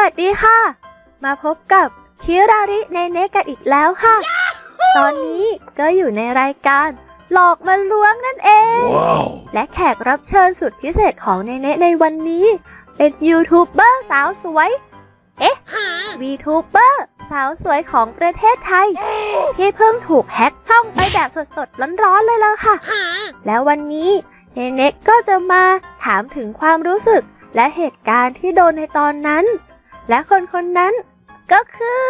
วัสดีค่ะ มาพบกับคิราริในเนกันอีกแล้วค่ะ ตอนนี้ก็อยู่ในรายการ หลอกมาล้วงนั่นเอง Wow. และแขกรับเชิญสุดพิเศษของเนเน่ในวันนี้ เป็นยูทูบเบอร์สาวสวย เอ๊ะวีทูบเบอร์สาวสวยของประเทศไทย ที่เพิ่งถูกแฮ็กช่องไปแบบสดๆร้อนๆเลยล่ะค่ะ แล้ววันนี้เนเน่ก็จะมาถามถึงความรู้สึกและเหตุการณ์ที่โดนในตอนนั้น และคนคนๆนั้นก็คือ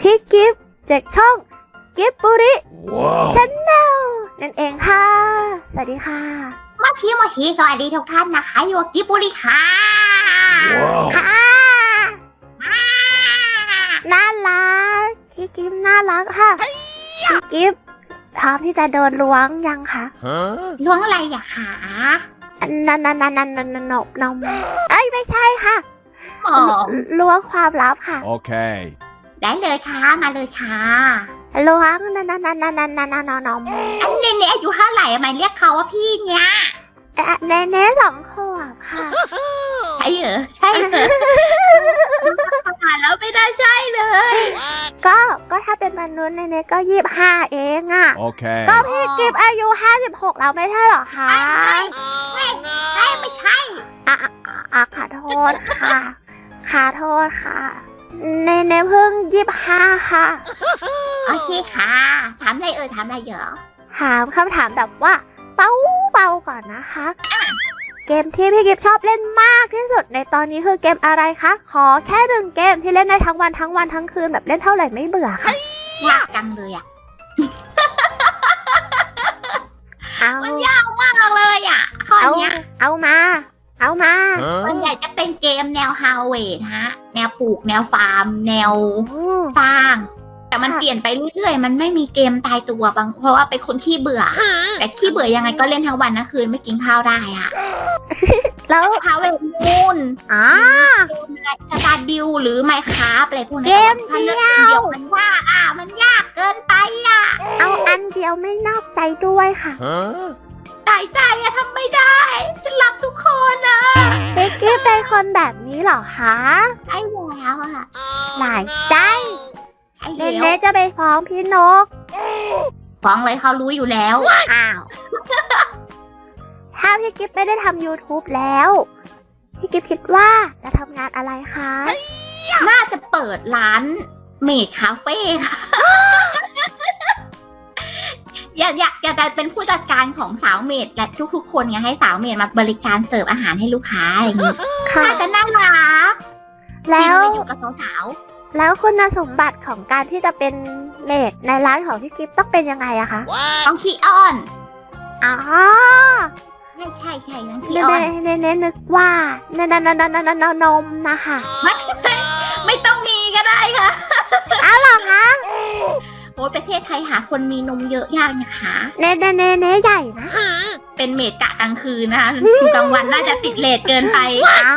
พี่กิฟต์จากช่องกิฟบุริ Wow. ชแนลนั่นเองค่ะ สวัสดีค่ะมาชีมาชีสวัสดีทุกท่านนะคะอยู่กับกิบบุรีค่ะ Wow. ค่ะน่ารักพี่กิฟต์น่ารักค่ะพี่กิฟต์พร้อมที่จะโดนล้วงยังคะ Huh? ล้วงอะไรอย่าขาอั นนันนันนันนันนันนบนมเอ้ยไม่ใช่ค่ะหมอล้วงความลับค่ะ Okay. ได้เลยค่ะมาเลยค่ะล้วงนันนันนันนันนันนันนนมอันเนเน่อายุเท่าไหร่ทำไมเรียกเขาว่าพี่เนี่ยเอ๊ะเนเน่สองขวบค่ะ ใช่เหรอใช่เหรออ่านแล้วไม่ได้ใช่เลย ก็ก็ถ้าเป็นมนุษย์เนเน่ก็ยี่บห้าเองอะ Okay. ก็พี่กิฟอายุห้าสิบหกแล้วไม่ใช่เหรอคะ ใช่ไม่ใช่อะอะอะอะขอโทษค่ะขอโทษค่ะเนเน่เพิ่งยี่ห้าค่ะ โอเคค่ะ ถามอะไรเอ่ยถามอะไรเหรอถามคำถามแบบว่าเบาเบาๆก่อนนะคะ เกมที่พี่กิฟชอบเล่นมากที่สุด ในตอนนี้คือเกมอะไรคะ ขอแค่หนึ่งเกมที่เล่นได้ทั้งวันทั้งวันทั้งคืนแบบเล่นเท่าไหร่ไม่เบื่อค่ะยากจังเลยอะเอามันยากมากเลยอะ ข้อเอาเนี้ยเอามา เอามา ส่วน Huh? ใหญ่จะเป็นเกมแนวฮาวเวดฮะ แนวปลูกแนวฟาร์ม แนวอืมสร้าง แต่มันค่ะเปลี่ยนไปเรื่อยๆ มันไม่มีเกมตายตัวบาง เพราะว่าเป็นคนขี้เบื่อ แต่ขี้เบื่อยังไงก็เล่นทั้งวันทั้งคืนไม่กินข้าวได้อะแล้วฮาวเวดมูนอ่าเกมอะไรสตาร์ดิวหรือไมค์คราฟอะไรพวกนั้นเกมแต่ว่าถ้าเลือกเดีเกมยวเดียวมันยากอะมันยากเกินไปอะ เอาอันเดียวไม่นอกใจด้วยค่ะ Huh? ตายใจอะทำไม่ได้ ฉันรักทุกคนอะพี่กิฟเป็นคนแบบนี้เหรอคะ ไอ้แล้วอะหลายใจ ไอ้เนเหี้เน่ยวจะไปฟ้องพี่นก ฟ้องเลยเขารู้อยู่แล้ว อ้าว ถ้าพี่กิฟไม่ได้ทำ YouTube แล้ว พี่กิฟคิดว่าจะทำงานอะไรคะ น่าจะเปิดร้านเมดคาเฟ่ค่ะ อยากอยากอยากจะเป็นผู้จัดการของสาวเมดและทุกๆ คนไงให้สาวเมดมาบริการเสิร์ฟอาหารให้ลูกค้าอย่างนี้ค่ะ น่าจะน่ารักแล้วฟินไปอยู่กับสาวแล้วคุณสมบัติของการที่จะเป็นเมดในร้านของพี่กิฟต้องเป็นยังไงอะคะ ๆต้องขี้อ้อนอ๋อใช่ใช่ใช่ต้องขี้เนอ้อนเนเนนึกว่านนนนนนนนมนะคะไม่ต้องมีก็ได้ค่ะอ้าวเหรอคะโโอ้ยประเทศไทยหาคนมีนมเยอะยากนะคะ เน่เน่เน่เน่ใหญ่นะเป็นเมดกะกลางคืนนะคะอยู่กลางวันน่าจะติดเลทเกินไปอ๋อ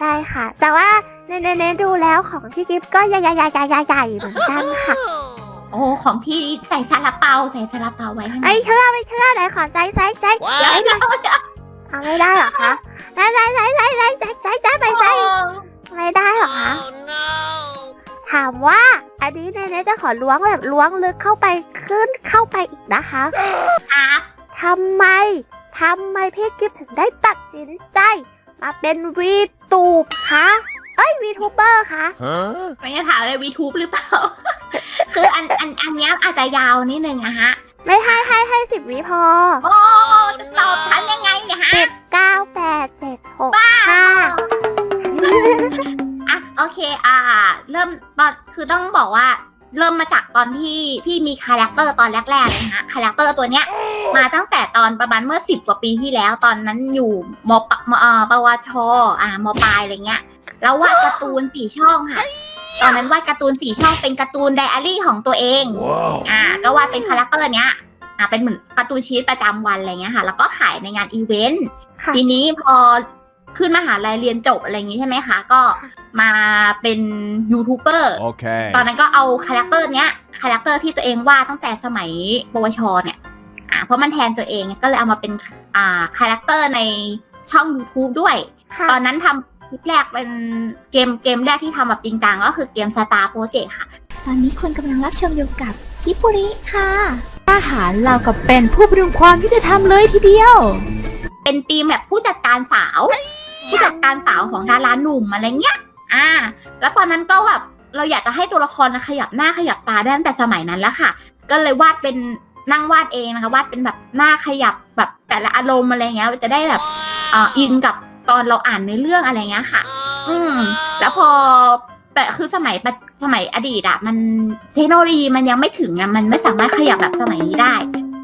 ได้ค่ะ แต่ว่าเน่เน่เน่ดูแล้วของพี่กิฟก็ใหญ่ใหญ่ใหญ่ใหญ่ใหญ่เหมือนกันค่ะ โอ้ของพี่ใส่ซาลาเปาใส่ซาลาเปาไว้ข้างในไอ้เชื่อไม่เชื่อไหนขอใจใจใจเดี๋ยวเดี๋ยวเอาไม่ได้เหรอคะใจใจใจใจใจใจใจไปใจไม่ได้เหรอคะ ถามว่า อันนี้เนเนจะขอล้วงแบบล้วงลึกเข้าไปขึ้นเข้าไปอีกนะคะครับทำไมทำไมพี่กิฟถึงได้ตัดสินใจ มาเป็นวีตูบคะเอ้ยวีทูเบอร์คะ Huh? ไม่ได้ถามเลยวีทูบหรือเปล่า คืออันอันอันเนี้ยอาจจะยาวนิดนึงอะฮะ ไม่ให้ให้ให้สิบวิพอ โอ้จะตอบทันยังไงเนี่ยฮะสิบเก้าแปดเจ็ดหกห้าอะ โอเค อ่า เริ่มตอนคือต้องบอกว่า เริ่มมาจากตอนที่พี่มีคาแรคเตอร์ตอนแรกๆเลยฮะคาแรคเตอร์ตัวเนี้ย มาตั้งแต่ตอนประมาณเมื่อสิบกว่าปีที่แล้ว ตอนนั้นอยู่มปมเอ่อปวชอ่ามปลายอะไรเงี้ย แล้ววาดการ์ตูนสี่ช่องค่ะ ตอนนั้นวาดการ์ตูนสี่ช่องเป็นการ์ตูนไดอารี่ของตัวเอง Wow. อ่า ก็วาดเป็นคาแรคเตอร์เนี้ย อ่า เป็นเหมือนการ์ตูนชีตประจำวันอะไรเงี้ยค่ะ แล้วก็ขายในงานอีเวนต์ ค่ะ ทีนี้พอ ขึ้นมหาลัยเรียนจบอะไรอย่างงี้ใช่ไหมคะ ก็มาเป็นยูทูบเบอร์ Okay. ตอนนั้นก็เอาคาแรคเตอร์เนี้ยคาแรคเตอร์ที่ตัวเองวาดตั้งแต่สมัยปวชเนี่ยอ่าเพราะมันแทนตัวเองก็เลยเอามาเป็นอ่าคาแรคเตอร์ในช่อง YouTube ด้วย ค่ะ ตอนนั้นทำคลิปแรกเป็นเกมเกมแรกที่ทำแบบจริงจังก็คือเกม Star Project ค่ะ ตอนนี้คุณกำลังรับชมอยู่กับกิบบุริค่ะ อาหารเรากับเป็นผู้พดุงความยุติธรรมเลยทีเดียว เป็นทีมแบบผู้จัดการสาว ผู้จัดการสาวของดาราหนุ่มอะไรเงี้ย อ่า แล้วตอนนั้นก็แบบเราอยากจะให้ตัวละครนะขยับหน้าขยับตาได้ตั้งแต่สมัยนั้นแล้วค่ะ ก็เลยวาดเป็นนั่งวาดเองนะคะวาดเป็นแบบหน้าขยับแบบแต่ละอารมณ์อะไรเงี้ยจะได้แบบเอ่ออินกับตอนเราอ่านในอเรื่องอะไรเงี้ยค่ะ อืม แล้วพอแต่คือสมัยปัจสมัยอดีตอะมันเทคโนโลยีมันยังไม่ถึงอะมันไม่สามารถขยับแบบสมัยนี้ได้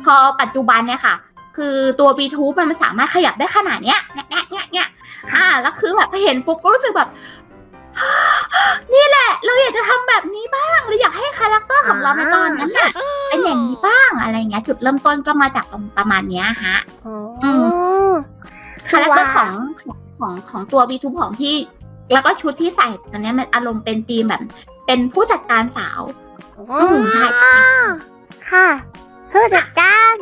พอปัจจุบันเนี่ยค่ะ คือตัว B2 มันสามารถขยับได้ขนาดเนี้ยเนี้ยเนี้ยเนี้ย เนี้ยอ่าแล้วคือแบบเห็นปุ๊บก็รู้สึกแบบ นี่แหละ เราอยากจะทำแบบนี้บ้างเราอยากให้คาแรคเตอร์ของเราในตอนนั้นน่ะเป็นอย่างนี้บ้างอะไรเงี้ย จุดเริ่มต้นก็มาจากตรงประมาณเนี้ยฮะ อ๋ออือคาแรคเตอร์ของของของของตัว B2 ของที่ แล้วก็ชุดที่ใส่ตอนเนี้ยมันอารมณ์เป็นธีมแบบ เป็นผู้จัดการสาว อืมใช่ค่ะผู้จัดการ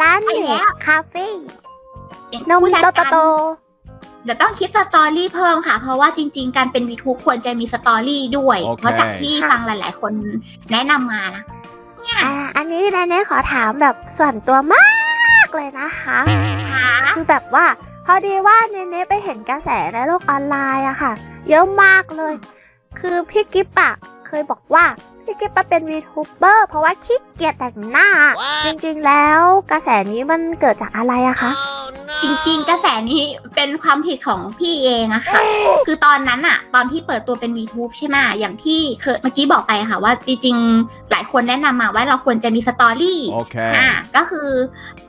ร้านใช่เน็แล้ตวคาเฟ่นมผู้จัดโตการโต เดี๋ยวต้องคิดสตอรี่เพิ่มค่ะ เพราะว่าจริง ๆ การเป็น VTuber ควรจะมีสตอรี่ด้วย โอเค เพราะจากที่ฟังหลาย ๆ คนแนะนำมานะเนี่ยอ่าอันนี้แนเน่ขอถามแบบส่วนตัวมากเลยนะคะ ค่ะคือแบบว่าพอดีว่าเนเน่ไปเห็นกระแสในโลกออนไลน์อะค่ะ เยอะมากเลย คือพี่กิฟอะเคยบอกว่า พี่กิฟอะเป็นวีทูเบอร์เพราะว่าขี้เกียจแต่งหน้า จริงๆแล้วกระแสนี้มันเกิดจากอะไรอะคะ จริงๆ กระแสนี้เป็นความผิดของพี่เองอะค่ะ คือตอนนั้นอะตอนที่เปิดตัวเป็น VTube ใช่ไหมอย่างที่เคยเมื่อกี้บอกไปค่ะว่าจริงๆ หลายคนแนะนำมาว่าเราควรจะมีสตอรี่ Okay. อ่าก็คือ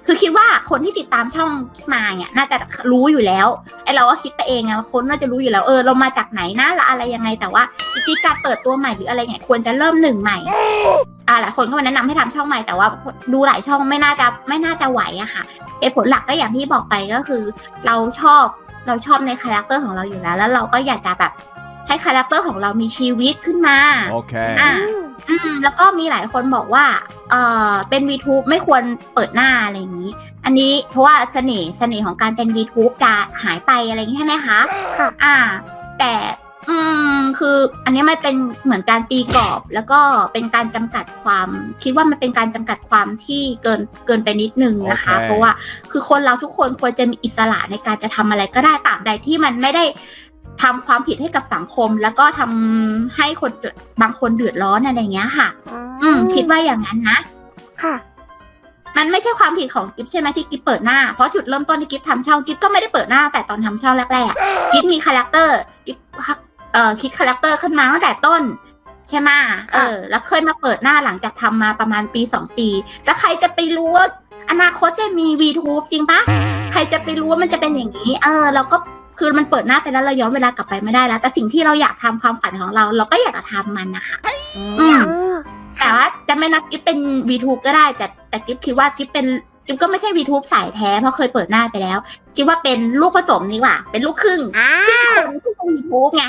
คือคิดว่าคนที่ติดตามช่องมาเนี่ยน่าจะรู้อยู่แล้วไอเราก็คิดไปเองไงคนน่าจะรู้อยู่แล้วเออเรามาจากไหนนะและอะไรยังไง แต่ว่าจริงๆการเปิดตัวใหม่หรืออะไรเนี่ยควรจะเริ่มหนึ่งใหม่อ่าหลายคนก็มาแนะนำให้ทำช่องใหม่แต่ว่าดูหลายช่องไม่น่าจะไม่น่าจะไหวอะค่ะเหตุผลหลักก็อย่างที่บอกไปก็คือ เราชอบเราชอบในคาแรคเตอร์ของเราอยู่แล้ว แล้วเราก็อยากจะแบบ ให้คาแรคเตอร์ของเรามีชีวิตขึ้นมา Okay. อะอืมแล้วก็มีหลายคนบอกว่า เออเป็น VTube ไม่ควรเปิดหน้าอะไรอย่างนี้ อันนี้เพราะว่าเสน่ห์เสน่ห์ของการเป็น VTube จะหายไปอะไรอย่างนี้ใช่ไหมคะ ค่ะ อ่า แต่อืมคืออันนี้มันเป็นเหมือนการตีกรอบ แล้วก็เป็นการจำกัดความ คิดว่ามันเป็นการจำกัดความที่เกินเกินไปนิดนึงนะคะ โอเค เพราะว่าคือคนเราทุกคนควรจะมีอิสระในการจะทำอะไรก็ได้ตราบใดที่มันไม่ได้ ทำความผิดให้กับสังคม แล้วก็ทำให้คนบางคนเดือดร้อนอะไรอย่างเงี้ยค่ะ อืม คิดว่าอย่างนั้นนะ ค่ะ มันไม่ใช่ความผิดของกิฟใช่ไหมที่กิฟเปิดหน้า เพราะจุดเริ่มต้นที่กิฟทำช่องกิฟก็ไม่ได้เปิดหน้า แต่ตอนทำช่องแรกๆกิฟมีคาแรคเตอร์กิฟเอ่อคิดคาแรคเตอร์ขึ้นมาตั้งแต่ต้นใช่ไหมเออ แล้วเคยมาเปิดหน้าหลังจากทำมาประมาณปีสองปี แล้วใครจะไปรู้ว่าอนาคตจะมี VTube จริงปะใครจะไปรู้ว่ามันจะเป็นอย่างนี้ เออ เราก็ คือมันเปิดหน้าไปแล้วเราย้อนเวลากลับไปไม่ได้แล้ว แต่สิ่งที่เราอยากทำความฝันของเรา เราก็อยากจะทำมันนะคะอืมแต่ว่าจะไม่นับกิฟเป็น VTube ก็ได้แต่แต่กิฟคิดว่ากิฟเป็นกิฟก็ไม่ใช่ VTube สายแท้เพราะเคยเปิดหน้าไปแล้วคิดว่าเป็นลูกผสมดีกว่าเป็นลูกครึ่งอ่าครึ่งคนครึ่งเป็น VTube ไง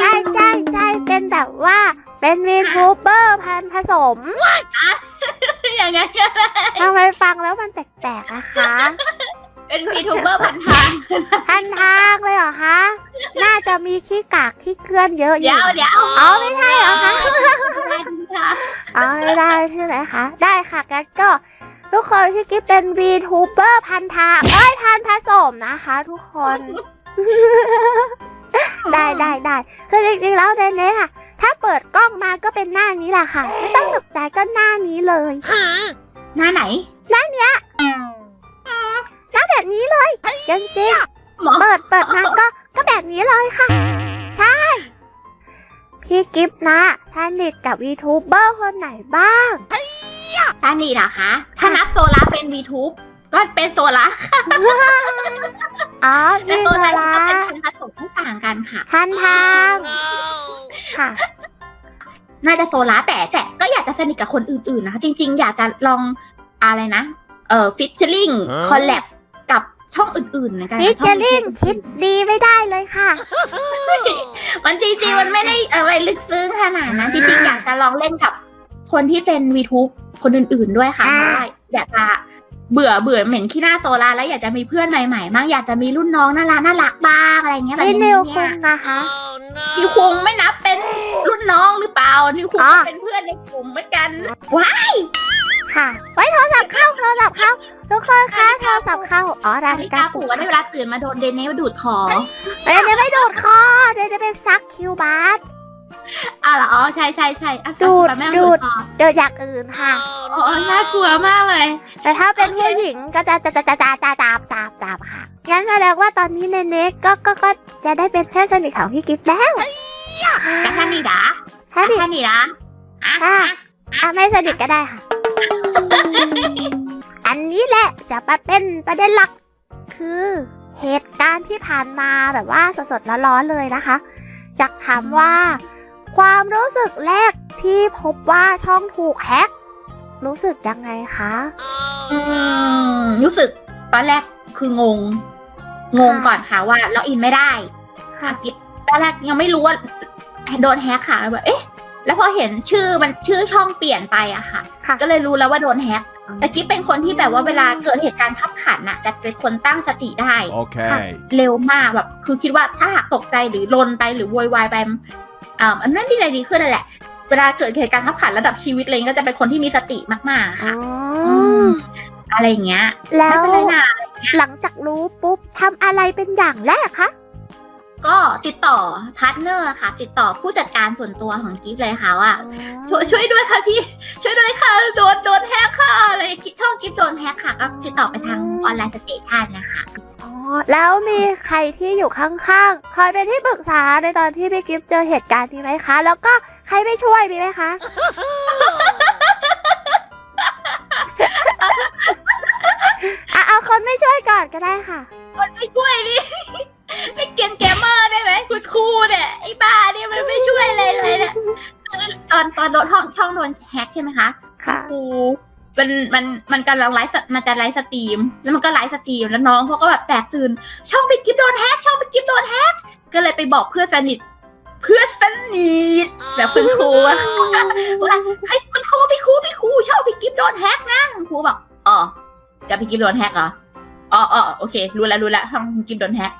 ใช่ใช่ใช่เป็นแบบว่าเป็นวีทูเบอร์พันธุ์ผสมอย่างงั้นทำไมฟังแล้วมันแปลกๆนะคะ เป็น VTuber พันทางพันทางเลยเหรอคะ น่าจะมีขี้กากขี้เกลื่อนเยอะอเดี๋ยู่ยวเดี๋ยวอ๋อไม่ใช่เหรอคะค่ะอ๋อไม่ได้ใช่ไหมคะ ได้ค่ะงั้นก็ ทุกคนที่กิ๊บเป็นวีทูเบอร์พันทางเอ้ยพันผสมนะคะ ทุกคน ได้ได้ได้คือจริงๆแล้วเนเน่ค่ะ ถ้าเปิดกล้องมาก็เป็นหน้านี้แหละค่ะ ไม่ต้องตกใจก็หน้านี้เลย หน้าไหนหน้า แบบนี้เลยจริงหมอๆเปิดเปิดมาก็ก็แบบนี้เลยค่ะ ใช่ พี่กิฟต์นะสนิทกับวีทูเบอร์คนไหนบ้างซานี่เหรอคะถ้านับโซล่าเป็น VTube ก็เป็นโซล่าค่ะอ๋อแต่พี่โซโซล่าลาก็เป็นพันธุ์ผสมที่ต่างกันค่ะพันทางค่ะน่าจะโซล่าแต่แต่ก็อยากจะสนิทกับคนอื่นๆนะคะจริง ๆ อยากจะลองอะไรนะ เอ่อฟิชเชอร์ลิงฮะคอลแลบกับ ช่องอื่นๆเหมือนกันพินะจช่องลิง YouTube คิดดีไม่ได้เลยค่ะ มันจริงๆมันไม่ได้อะไรลึกซึ้งขนาดนั้นจริงๆอยากจะลองเล่นกับ คนที่เป็น VTube คนอื่นๆด้วยค่ะอ่า เพราะว่าอยากจะเบื่อเบื่อเหม็นขี้หน้าโซลาแล้วอยากจะมีเพื่อนใหม่ๆบ้างอยากจะมีรุ่นน้องน่ารักน่ารักบ้างอะไรเงี้ยแบบพี่นี้นิวเนี่คุยงนะคะ นิวคุงไม่นับเป็นรุ่นน้องหรือเปล่านิวคุงอ๋อก็เป็นเพื่อนในกลุ่มเหมือนกันว้าค่ะ ไว้โทรศัพท์เข้าโทรศัพท์เข้า ทุกคนคะโทรศัพท์เข้าอ๋อนานาฬิฬิกากาปลุปลุกกวันนี้เวลาตื่นมาโดนเดนเนลดูดคอเอ้ยเดี๋ยวไม่ดูดคอเดี๋ยวจะเป็นซักคิวบาร์อะเหรออ๋อใช่ใช่ใช่อะดูดแต่ไม่เอาดูดูดดคอเดี๋ยวอย่างอื่นค่ะอ๋อน่ากลัวมากเลย แต่ถ้าเป็นผู้หญิงก็จะจะจะจะจะจะจับจับจับค่ะ งั้นแสดงว่าตอนนี้เนเน็กก็ก็ก็จะได้เป็นเพื่อนสนิทของพี่กิฟต์แล้วแต่ท่านนี่ดาถ้าดิท่านนี่ดาอะค่ะอะอะไม่สนิทก็ได้ค่ะ อันนี้แหละจะมาเป็นประเด็นหลัก คือเหตุการณ์ที่ผ่านมาแบบว่าสดๆร้อนๆเลยนะคะอยากถามว่า ความรู้สึกแรกที่พบว่าช่องถูกแฮ็กรู้สึกยังไงคะอืมรู้สึกตอนแรกคืองง งงก่อนค่ะว่าล็อกอินไม่ได้ค่ะอะกิ๊บตอนแรกยังไม่รู้ว่าโดนแฮกค่ะแบบเอ๊ะ แล้วพอเห็นชื่อมันชื่อช่องเปลี่ยนไปอะค่ะค่ะก็เลยรู้แล้วว่าโดนแฮก แต่กิ๊บเป็นคนที่แบบว่าเวลาเกิดเหตุการณ์ขับขันน่ะ แต่เป็นคนตั้งสติได้ Okay. เร็วมากแบบคือคิดว่าถ้าหากตกใจหรือลนไปหรือโวยวายไปอ่ามันไม่มีอะไรดีขึ้นนั่นแหละ เวลาเกิดเหตุการณ์ขับขันระดับชีวิตอะไรเงี้ยก็จะเป็นคนที่มีสติมากๆอ๋ค่ะอมอะไรอย่างเงี้ยแล้ไม่วเป็นไรนะหลังจากรู้ปุ๊บทำอะไรเป็นอย่างแรกคะ ก็ติดต่อพาร์ทเนอร์ค่ะ ติดต่อผู้จัดการส่วนตัวของกิฟเลยค่ะว่าช่วยช่วยด้วยค่ะพี่ ช่วยด้วยค่ะโดนโดนแฮกค่ะอะไรช่องกิฟโดนแฮกค่ะ ก็ติดต่อไปทางออนไลน์สเตชันนะคะอ๋อแล้วมีใครที่อยู่ข้างๆ คอยเป็นที่ปรึกษาในตอนที่พี่กิฟต์เจอเหตุการณ์นี้ไหมคะ แล้วก็ใครไม่ช่วยมีไหมคะ อะเอาคนไม่ช่วยก่อนก็ได้ค่ะมันไม่ช่วยนี่ ไม่เกมเกมเมอร์ได้ไหมคุณครูเนี่ยไอ้บ้าเนี่ยมันไม่ช่วยอะไรเลยเนี่ยตอนตอนโดนช่องช่องโดนแฮกใช่ไหมคะค่ะ ครูมันมันมันกำลังไลฟ์สมันจะไลฟ์สตรีม แล้วมันก็ไลฟ์สตรีมแล้วน้องเขาก็แบบแตกตื่น ช่องไปกิฟโดนแฮกช่องไปกิฟโดนแฮกก็เลยไปบอกเพื่อนสนิท เพื่อนสนิทแบบคุณครูอะว่าไอ้ยคุณครูพี่ครูพี่ครูช่องพี่กิฟโดนแฮกนะคุณครูบอกอ๋อจะพี่กิฟโดนแฮกเหรออ๋ออ๋อโอเค รู้แล้วรู้แล้วช่องพี่กิฟโดนแฮก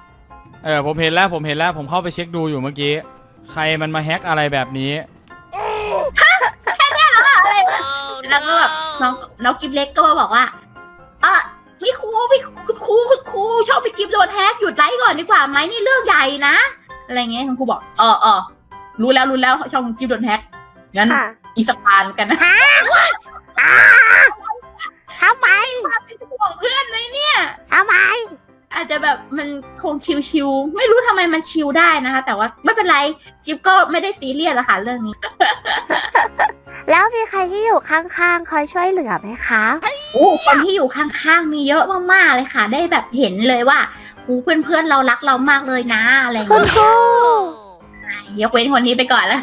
เออผมเห็นแล้วผมเห็นแล้วผมเข้าไปเช็คดูอยู่เมื่อกี้ ใครมันมาแฮ็กอะไรแบบนี้ อะไรวะแล้วก็แบบน้องน้องกิฟเล็กก็มาบอกว่าเออพี่ครูพี่คุณครูคุณครูชอบไปกิฟโดนแฮกหยุดไลฟ์ก่อนดีกว่าไหมนี่เรื่องใหญ่นะอะไรเงี้ยคุณครูบอกเออเออรู้แล้วรู้แล้วช่องกิฟโดนแฮกงั้นค่ะอีสปานกันนะทำไมเป็นห่วงเพื่อนไหมเนี่ยทำไม อาจจะแบบมันคงชิวๆไม่รู้ทำไมมันชิวได้นะคะ แต่ว่าไม่เป็นไรกิฟก็ไม่ได้ซีเรียสอะค่ะเรื่องนี้ แล้วมีใครที่อยู่ข้างๆ คอยช่วยเหลือไหมคะโอ้คนที่อยู่ข้างๆ มีเยอะมากๆเลยค่ะ ได้แบบเห็นเลยว่าหูเพื่อนๆเรารักเรามากเลยนะอะไรอย่างคุณเงี้ยครู ยกเว้นคนนี้ไปก่อนละ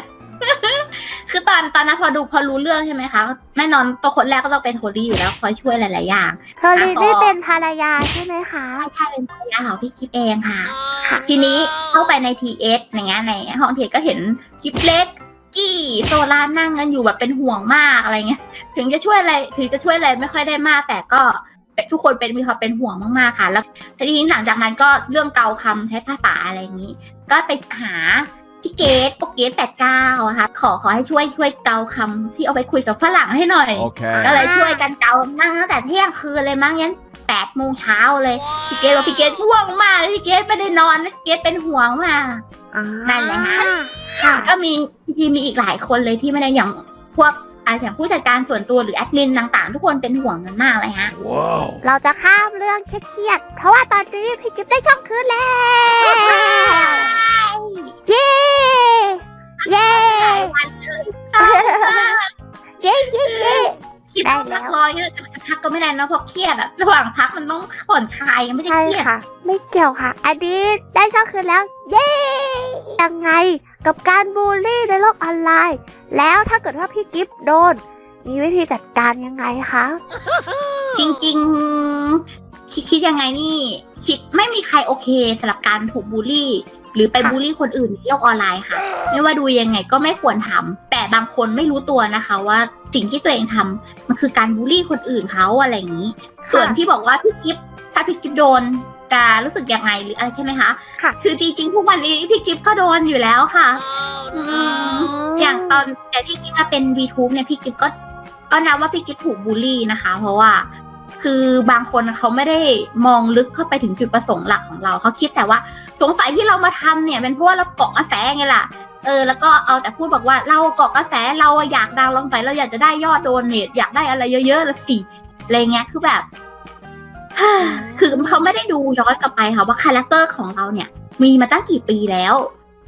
คือตอนตอนนั้นพอดูพอรู้เรื่องใช่ไหมคะแน่นอนตัวคนแรกก็ต้องเป็นโทลี่อยู่แล้วคอยช่วยหลายๆอย่างเธอรีนี่เป็นภรรยาใช่ไหมคะ ใช่เป็นภรรยาของพี่คิดเองค่ะค่ะ ทีนี้เข้าไปใน TS อย่างเงี้ยในห้องเทก็เห็นกิฟเล็กกี้โซลานั่งกันอยู่แบบเป็นห่วงมากอะไรเงี้ย ถึงจะช่วยอะไรถึงจะช่วยอะไรไม่ค่อยได้มาก แต่ก็ทุกคนเป็นมีความเป็นห่วงมากๆค่ะ แล้วทีนี้หลังจากนั้นก็เรื่องเกาคำใช้ภาษาอะไรอย่างนี้ ก็ไปหา พี่เกตโปเกตแปดเก้าค่ะขอขอให้ช่วยช่วยเกาคำที่เอาไปคุยกับฝรั่งให้หน่อย Okay. ก็เลยช่วยกันเกานั่งตั้งแต่เที่ยงคืนเลยมั้งยันแปดโมงเช้าเลยพี่เกดบอกพี่เกดง่วงมากเลยพี่เกดไม่ได้นอนนะพี่เกดเป็นห่วงมากอ่านั่นแหละฮะ ค่ะ ก็มีจริงๆมีอีกหลายคนเลยที่ไม่ได้อย่างพวกอะอย่างผู้จัดการส่วนตัวหรือแอดมินต่างๆ ทุกคนเป็นห่วงกันมากเลยฮะ Whoa. เราจะข้ามเรื่องเครียดๆเพราะว่าตอนนี้พี่กิฟต์ได้ช่องคืนแล้ว เย้ เย้เศร้ามากเย้เย้เย้ คิดว่าพักร้อยเนี่ยจะพักก็ไม่ได้นะเพราะเครียดอะระหว่างพักมันต้องผ่อนคลายไม่ใช่ใช่เครียดค่ะ ไม่เกี่ยวค่ะ อันนี้ได้ช่องคืนแล้ว เย้ยังไงกับการบูลลี่ในโลกออนไลน์ แล้วถ้าเกิดว่าพี่กิฟต์โดน มีวิธีจัดการยังไงคะจริงๆคิดคิดยังไงนี่ คิดไม่มีใครโอเคสำหรับการถูกบูลลี่ หรือไปค่ะบูลลี่คนอื่นในโลกออนไลน์ค่ะ ไม่ว่าดูยังไงก็ไม่ควรทำแต่บางคนไม่รู้ตัวนะคะ ว่าสิ่งที่ตัวเองทำมันคือการบูลลี่คนอื่นเขาอะไรอย่างนี้ ส่วนที่บอกว่าพี่กิฟถ้าพี่กิฟโดนจะรู้สึกยังไงหรืออะไรใช่ไหมคะค่ะคือจริงๆทุกวันนี้พี่กิฟก็โดนอยู่แล้วค่ะอืมอย่างตอนแต่พี่กิฟมาเป็น VTube เนี่ยพี่กิฟก็ก็นับว่าพี่กิฟถูกบูลลี่นะคะ เพราะว่า คือบางคนเขาไม่ได้มองลึกเข้าไปถึงจุดประสงค์หลักของเรา เขาคิดแต่ว่าสงสัยที่เรามาทำเนี่ยเป็นเพราะว่าเราเกาะกระแสไงล่ะ เออ แล้วก็เอาแต่พูดบอกว่าเราเกาะกระแสเราอยากดังลองไปเราอยากจะได้ยอดโดนเนทอยากได้อะไรเยอะๆละสิอะไรเงี้ยคือแบบคือเขาไม่ได้ดูย้อนกลับไปค่ะว่าคาแรคเตอร์ของเราเนี่ย มีมาตั้งกี่ปีแล้ว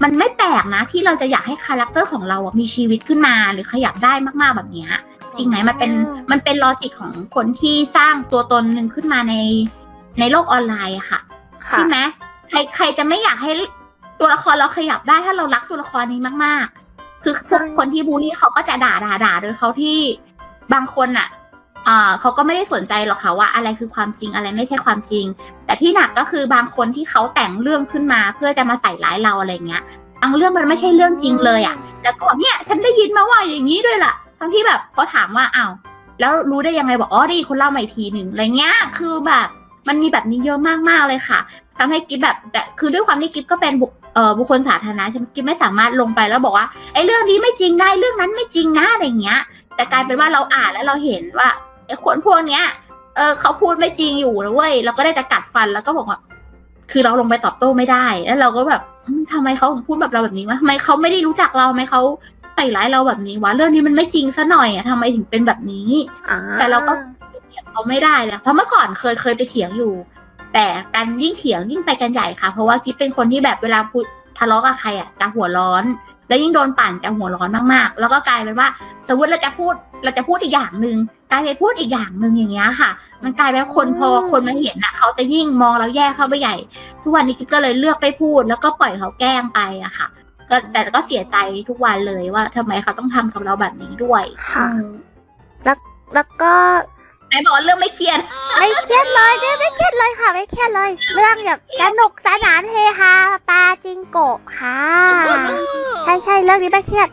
มันไม่แปลกนะที่เราจะอยากให้คาแรคเตอร์ของเราอะมีชีวิตขึ้นมาหรือขยับได้มากๆแบบเนี้ย จริงไหมมันเป็นมันเป็นลอจิกของคนที่สร้างตัวตนหนึ่งขึ้นมาในในโลกออนไลน์อะค่ะค่ะใช่ไหมใครใครจะไม่อยากให้ตัวละครเราขยับได้ถ้าเรารักตัวละครนี้มาก ๆ คือพวกคนที่บูลลี่เขาก็จะด่าด่าด่าโดยเขาที่บางคนอะเอ่อเขาก็ไม่ได้สนใจหรอกค่ะว่าอะไรคือความจริงอะไรไม่ใช่ความจริง แต่ที่หนักก็คือบางคนที่เขาแต่งเรื่องขึ้นมาเพื่อจะมาใส่ร้ายเราอะไรเงี้ยบางเรื่องมันไม่ใช่เรื่องจริงเลยอะ แล้วก็บอกเนี่ยฉันได้ยินมาว่าอย่างนี้ด้วยล่ะ ทั้งที่แบบพอถามว่าอ้าวแล้วรู้ได้ยังไงบอกอ๋อได้ยินคนเล่ามาอีกทีหนึ่งอะไรเงี้ยคือแบบมันมีแบบนี้เยอะมากๆเลยค่ะทำให้กิฟแบบแต่คือด้วยความที่กิฟก็เป็นบุคเอ่อบุคคลสาธารณะใช่ไหมกิฟไม่สามารถลงไปแล้วบอกว่าไอ้เรื่องนี้ไม่จริงไอ้เรื่องนั้นไม่จริงนะอะไรเงี้ย แต่กลายเป็นว่าเราอ่านแล้วเราเห็นว่าไอ้คนพวกเนี้ยเออเขาพูดไม่จริงอยู่นะเว้ยเราก็ได้แต่กัดฟันแล้วก็บอกว่าคือเราลงไปตอบโต้ไม่ได้ แล้วเราก็แบบอืมทำไมเขาพูดแบบเราแบบนี้วะทำไมเขาไม่ได้รู้จักเราทำไมเขา ใส่ร้ายเราแบบนี้วะเรื่องนี้มันไม่จริงซะหน่อยอะทำไมถึงเป็นแบบนี้อ่าแต่เราก็ไปเถียงเขาไม่ได้เลยเพราะเมื่อก่อนเคยเคยไปเถียงอยู่ แต่การยิ่งเถียงยิ่งไปกันใหญ่ค่ะ เพราะว่ากิ๊บเป็นคนที่แบบเวลาพูดทะเลาะกับใครอะจะหัวร้อน แล้วยิ่งโดนปั่นจะหัวร้อนมากๆ แล้วก็กลายเป็นว่า สมมติเราจะพูดเราจะพูดอีกอย่างหนึ่งกลายเป็นพูดอีกอย่างหนึ่งอย่างเงี้ยค่ะ มันกลายเป็นคนพอคนมาเห็นอะเขาจะยิ่งมองเราแย่เข้าไปใหญ่ ทุกวันนี้กิ๊บก็เลยเลือกไม่พูด แล้วก็ปล่อยเขาแกล้งไปอะค่ะ ก็แต่ก็เสียใจทุกวันเลยว่าทำไมเขาต้องทำกับเราแบบนี้ด้วยค่ะ อืมแล้วก็ไหนบอกว่าเรื่องไม่เครียด ไม่เครียดเลยเนี่ยไม่เครียดเลยค่ะไม่เครียดเลย เรื่องแบบสนุกสนานเฮฮาปาจิงโกะค่ะใช่ใช่เรื่องนี้ไม่เครียด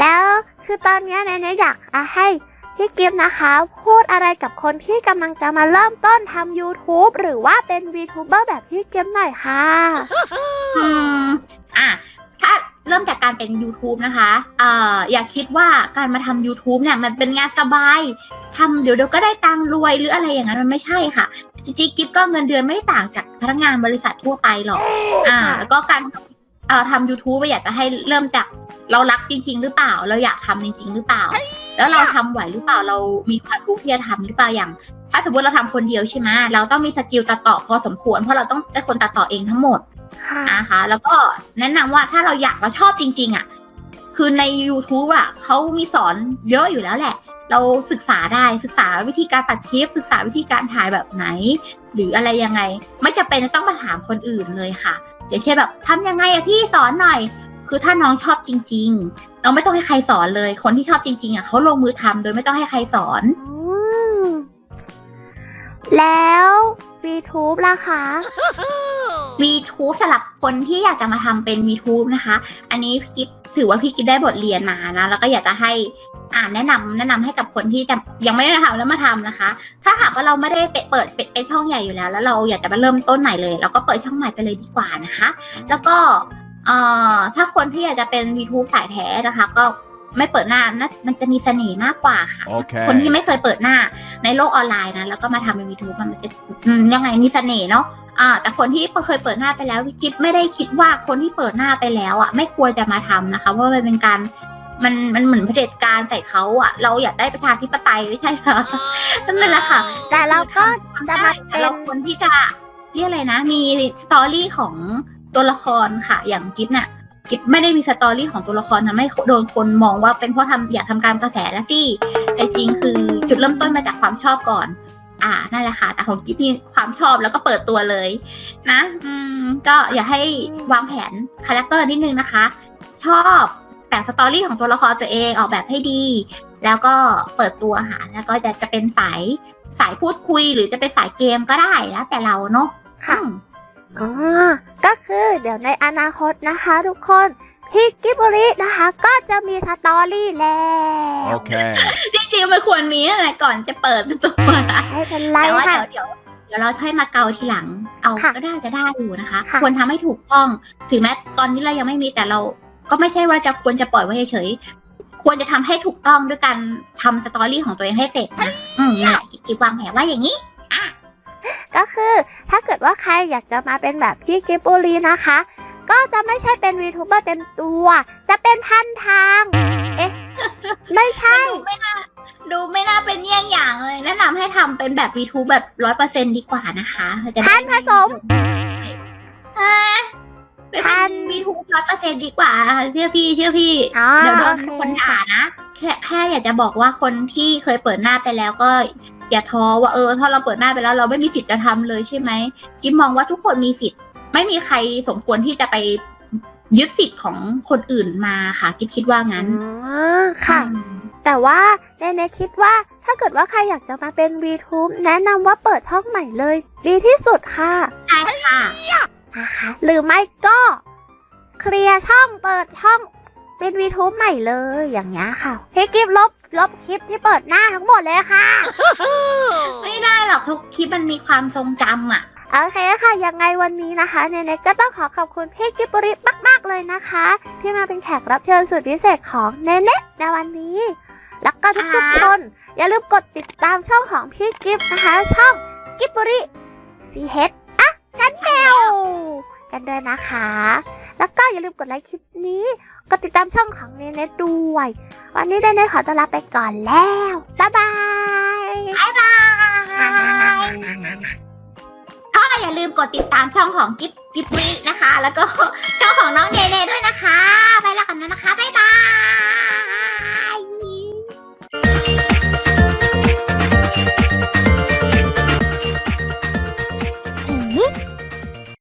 แล้วคือตอนเนี้ยเนเน่อยากจะให้พี่กิฟต์นะคะ พูดอะไรกับคนที่กำลังจะมาเริ่มต้นทำ YouTube หรือว่าเป็น VTuber แบบพี่กิฟต์หน่อยค่ะ อืมอะ ถ้าเริ่มจากการเป็น YouTube นะคะเอ่ออย่าคิดว่าการมาทำ YouTube เนี่ยมันเป็นงานสบายทำเดี๋ยวเดี๋ยวก็ได้ตังค์รวยหรืออะไรอย่างนั้นมันไม่ใช่ค่ะ จริงๆกิฟก็เงินเดือนไม่ได้ต่างจากพนักงานบริษัททั่วไปหรอก อ่า แล้วก็การเอ่อทำ YouTube อยากจะให้เริ่มจากเรารักจริง ๆ หรือเปล่า เราอยากทำจริง ๆ หรือเปล่า แล้วเราทำไหวหรือเปล่าเรามีความรู้ที่จะทำหรือเปล่าอย่าง ถ้าสมมติเราทำคนเดียวใช่ไหมเราต้องมีสกิลตัดต่อพอสมควรเพราะเราต้องเป็นคนตัดต่อเองทั้งหมดค่ะ นะคะ แล้วก็แนะนำว่าถ้าเราอยากเราชอบจริง ๆ อะ คือใน YouTube อะเขามีสอนเยอะอยู่แล้วแหละ เราศึกษาได้ศึกษาวิธีการตัดคลิป ศึกษาวิธีการถ่ายแบบไหน หรืออะไรยังไง ไม่จำเป็นจะต้องมาถามคนอื่นเลยค่ะอย่างเช่นแบบทำยังไงอะพี่สอนหน่อย คือถ้าน้องชอบจริง ๆ น้องไม่ต้องให้ใครสอนเลย คนที่ชอบจริง ๆอะเขาลงมือทำโดยไม่ต้องให้ใครสอนอืม แล้ว VTube ล่ะคะ VTube สำหรับคนที่อยากจะมาทำเป็น VTube นะคะ อันนี้พี่กิฟถือว่าพี่กิฟได้บทเรียนมานะ แล้วก็อยากจะให้อ่านแนะนำแนะนำให้กับคนที่จะยังไม่ได้ทำแล้วมาทำนะคะ ถ้าหากว่าเราไม่ได้เปิดเปิดเป็นเป็นช่องใหญ่อยู่แล้ว แล้วเราอยากจะมาเริ่มต้นใหม่เลยเราก็เปิดช่องใหม่ไปเลยดีกว่านะคะ แล้วก็เอ่อถ้าคนที่อยากจะเป็น VTube สายแท้นะคะ ก็ ไม่เปิดหน้านะมันจะมีเสน่ห์มากกว่าค่ะ Okay. คนที่ไม่เคยเปิดหน้าในโลกออนไลน์นะแล้วก็มาทำเป็นวีทูบมันจะอืมยังไงมีเสน่ห์เนาะอ่าแต่คนที่เคยเปิดหน้าไปแล้วพี่กิ๊บไม่ได้คิดว่าคนที่เปิดหน้าไปแล้วอะไม่ควรจะมาทำนะคะ เพราะมันเป็นการมันมันเหมือนเผด็จการใส่เขาอะ เราอยากได้ประชาธิปไตยไม่ใช่เหรอ นั่นแหละค่ะ แต่เราก็จะได้มาแต่เป็นเราควรที่จะเรียกอะไรนะ มีสตอรี่ของตัวละครค่ะ อย่างกิ๊บเนี่ย กิ๊บไม่ได้มีสตอรี่ของตัวละครทำให้โดนคนมองว่าเป็นเพราะทำอยากทำการกระแสแล้วสิแต่จริงคือจุดเริ่มต้นมาจากความชอบก่อน อ่านั่นแหละค่ะ แต่ของกิ๊บมีความชอบแล้วก็เปิดตัวเลย นะ อืม ก็อย่าให้วางแผนคาแรคเตอร์นิดนึงนะคะ ชอบแต่งสตอรี่ของตัวละครตัวเองออกแบบให้ดี แล้วก็เปิดตัวค่ะแล้วก็จะจะเป็นสายสายพูดคุยหรือจะเป็นสายเกมก็ได้แล้วแต่เราเนาะค่ะ อืมอ๋อ ก็คือเดี๋ยวในอนาคตนะคะทุกคน พี่กิบบุรินะคะ ก็จะมีสตอรี่แล้ว Okay. จริงๆมันควรมีตั้งแต่ก่อนจะเปิดตัวนะไม่เป็นไรแต่ว่าค่ะ เดี๋ยวเดี๋ยวเดี๋ยวเราค่อยมาเกาทีหลัง เอาค่ะก็ได้จะได้อยู่นะคะ ค่ะ ควรทำให้ถูกต้อง ถึงแม้ตอนนี้เรายังไม่มีแต่เรา ก็ไม่ใช่ว่าจะควรจะปล่อยไว้เฉยๆควรจะทำให้ถูกต้องด้วยการทำสตอรี่ของตัวเองให้เสร็จนะอืมนี่แหละกิ๊บวางแผนว่าอย่างนี้ ก็คือถ้าเกิดว่าใครอยากจะมาเป็นแบบพี่กิบบุรินะคะ ก็จะไม่ใช่เป็นวีทูเบอร์เต็มตัว จะเป็นพันทาง เอ๊ะ ไม่ใช่ ดูไม่น่าดูไม่น่าเป็นเยี่ยงอย่างเลย แนะนำให้ทำเป็นแบบ V2 แบบร้อยเปอร์เซ็นดีกว่านะคะจะได้ท่านผสม เออไปท่าเป็นน V2 ร้อยเปอร์เซ็นดีกว่า เชื่อพี่เชื่อพี่ อ๋อเดี๋ยวโดนโอเค คนด่านะ แค่แค่อยากจะบอกว่าคนที่เคยเปิดหน้าไปแล้วก็ อย่าท้อว่าเออถ้าเราเปิดหน้าไปแล้ว เราไม่มีสิทธิ์จะทำเลยใช่ไหมกิมมองว่าทุกคนมีสิทธิ์ ไม่มีใครสมควรที่จะไปยึดสิทธิ์ของคนอื่นมาค่ะกิฟคิดว่างั้นอ๋อค่ะอืมแต่ว่าเนเน่คิดว่าถ้าเกิดว่าใครอยากจะมาเป็น VTube แนะนำว่าเปิดช่องใหม่เลย ดีที่สุดค่ะใช่ค่ะนะคะหรือไม่ก็ เคลียร์ช่องเปิดช่องเป็น VTube ใหม่เลยอย่างเงี้ยค่ะพี่กิฟลบ ลบคลิปที่เปิดหน้าทั้งหมดเลยค่ะ ไม่ได้หรอกทุกคลิปมันมีความทรงจำอะ โอเคค่ะ ยังไงวันนี้นะคะเนเน่ก็ต้องขอขอบคุณพี่กิบบริมาก ๆ เลยนะคะ ที่มาเป็นแขกรับเชิญสุดพิเศษของเนเน่ในวันนี้ แล้วก็ทุกๆคน อย่าลืมกดติดตามช่องของพี่กิฟนะคะ ช่องกิบบริซีเฮดอะกันแนวกันด้วยนะคะ แล้วก็อย่าลืมกดไลค์คลิปนี้ กดติดตามช่องของเนเน่ด้วย วันนี้เนเน่ขอตัวลาไปก่อนแล้ว บ๊ายบาย บ๊ายบายก็อย่าลืมกดติดตามช่องของกิฟกิฟรีนะคะ แล้วก็ช่องของน้องเนเน่ด้วยนะคะ ไปแล้วกันนะนะคะ บ๊ายบาย